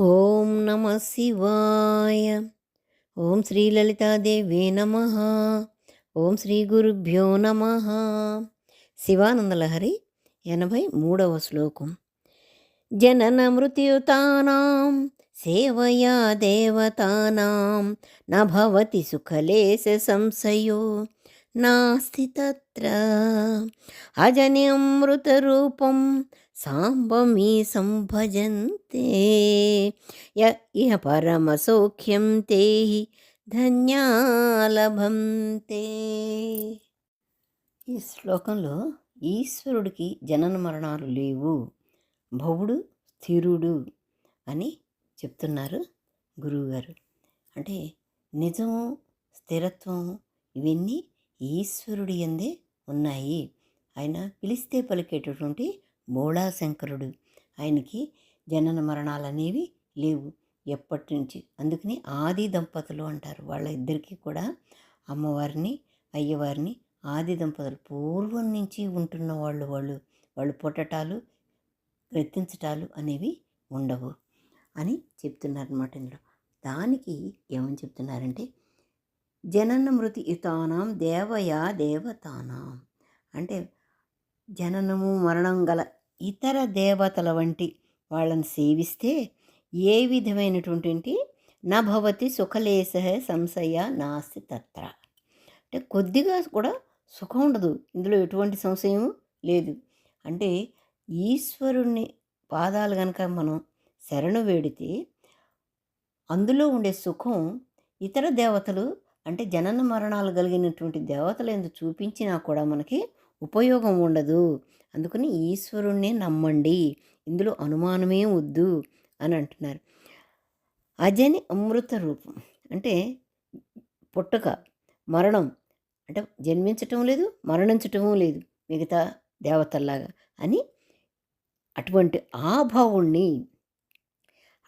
ఓం నమ శివాయ. ఓం శ్రీ లలితాదేవి నమ. ఓం శ్రీ గురుభ్యో నమ. శివానందలహరి ఎనభై మూడవ శ్లోకం. జనన మృత్యుతానాం సేవయా దేవతానాం నభవతి సుఖలేశ సంశయో నాస్తి తత్ర అజనిమృతరూపం సాంబమీ సంభజంతే య ఇహ పరమసౌఖ్యం తే ధన్యాలభంతే ఈ శ్లోకంలో ఈశ్వరుడికి జనన మరణాలు లేవు భవుడు స్థిరుడు అని చెప్తున్నారు గురువుగారు. అంటే నిజము స్థిరత్వం ఇవన్నీ ఈశ్వరుడి ఎందే ఉన్నాయి. ఆయన పిలిస్తే పలికేటటువంటి బోళాశంకరుడు ఆయనకి జనన మరణాలు అనేవి లేవు. ఎప్పటి నుంచి అందుకని ఆది దంపతులు అంటారు. వాళ్ళ ఇద్దరికీ కూడా అమ్మవారిని అయ్యవారిని ఆది దంపతులు పూర్వం నుంచి ఉంటున్న వాళ్ళు వాళ్ళు. వాళ్ళు పుట్టటాలు రెత్తించటాలు అనేవి ఉండవు అని చెప్తున్నారనమాట ఇందులో. దానికి ఏమని చెప్తున్నారంటే జనన మృతి యుతానాం దేవయా దేవతానాం. అంటే జననము మరణం గల ఇతర దేవతల వంటి వాళ్ళని సేవిస్తే ఏ విధమైనటువంటి నభవతి సుఖలేశ సంశయ నాస్తి తత్ర. అంటే కొద్దిగా కూడా సుఖం ఉండదు. ఇందులో ఎటువంటి సంశయం లేదు. అంటే ఈశ్వరుణ్ణి పాదాలు కనుక మనం శరణు వేడితే అందులో ఉండే సుఖం ఇతర దేవతలు అంటే జనన మరణాలు కలిగినటువంటి దేవతలు ఎందుకు చూపించినా కూడా మనకి ఉపయోగం ఉండదు. అందుకని ఈశ్వరుణ్ణి నమ్మండి. ఇందులో అనుమానమే వద్దు అని అంటున్నారు. అజని అమృత రూపం అంటే పుట్టక మరణం అంటే జన్మించటం లేదు మరణించటము లేదు మిగతా దేవతల్లాగా అని అటువంటి ఆ భావుణ్ణి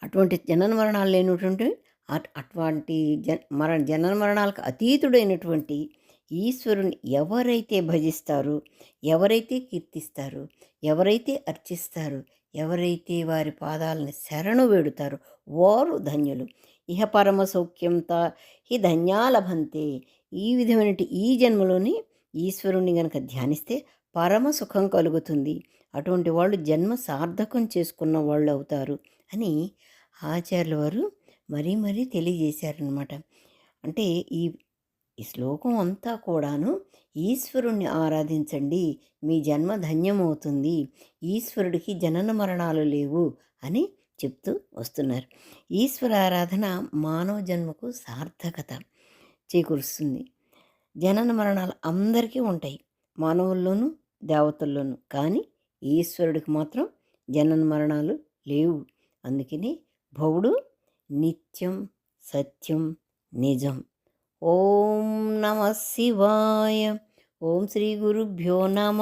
అటువంటి జనన మరణాలు లేనటువంటి అటువంటి జన్ మరణ జనన మరణాలకు అతీతుడైనటువంటి ఈశ్వరుని ఎవరైతే భజిస్తారో ఎవరైతే కీర్తిస్తారు ఎవరైతే అర్చిస్తారు ఎవరైతే వారి పాదాలని శరణు వేడుతారో వారు ధన్యులు. ఇహ పరమ సౌఖ్యంత హి ధన్యాలభంతే ఈ విధమైన ఈ జన్మలోని ఈశ్వరుణ్ణి గనక ధ్యానిస్తే పరమ సుఖం కలుగుతుంది. అటువంటి వాళ్ళు జన్మ సార్థకం చేసుకున్న వాళ్ళు అవుతారు అని ఆచార్యుల వారు మరీ మరీ తెలియజేశారనమాట. అంటే ఈ ఈ శ్లోకం అంతా కూడాను ఈశ్వరుణ్ణి ఆరాధించండి మీ జన్మ ధన్యమవుతుంది ఈశ్వరుడికి జనన మరణాలు లేవు అని చెప్తూ వస్తున్నారు. ఈశ్వర ఆరాధన మానవ జన్మకు సార్థకత చేకూరుస్తుంది. జనన మరణాలు అందరికీ ఉంటాయి మానవుల్లోనూ దేవతల్లోనూ కానీ ఈశ్వరుడికి మాత్రం జనన మరణాలు లేవు. అందుకని భవుడు నిత్యం సత్యం నిజం. ఓం నమ శివాయ. ఓం శ్రీ గురుభ్యో నమ.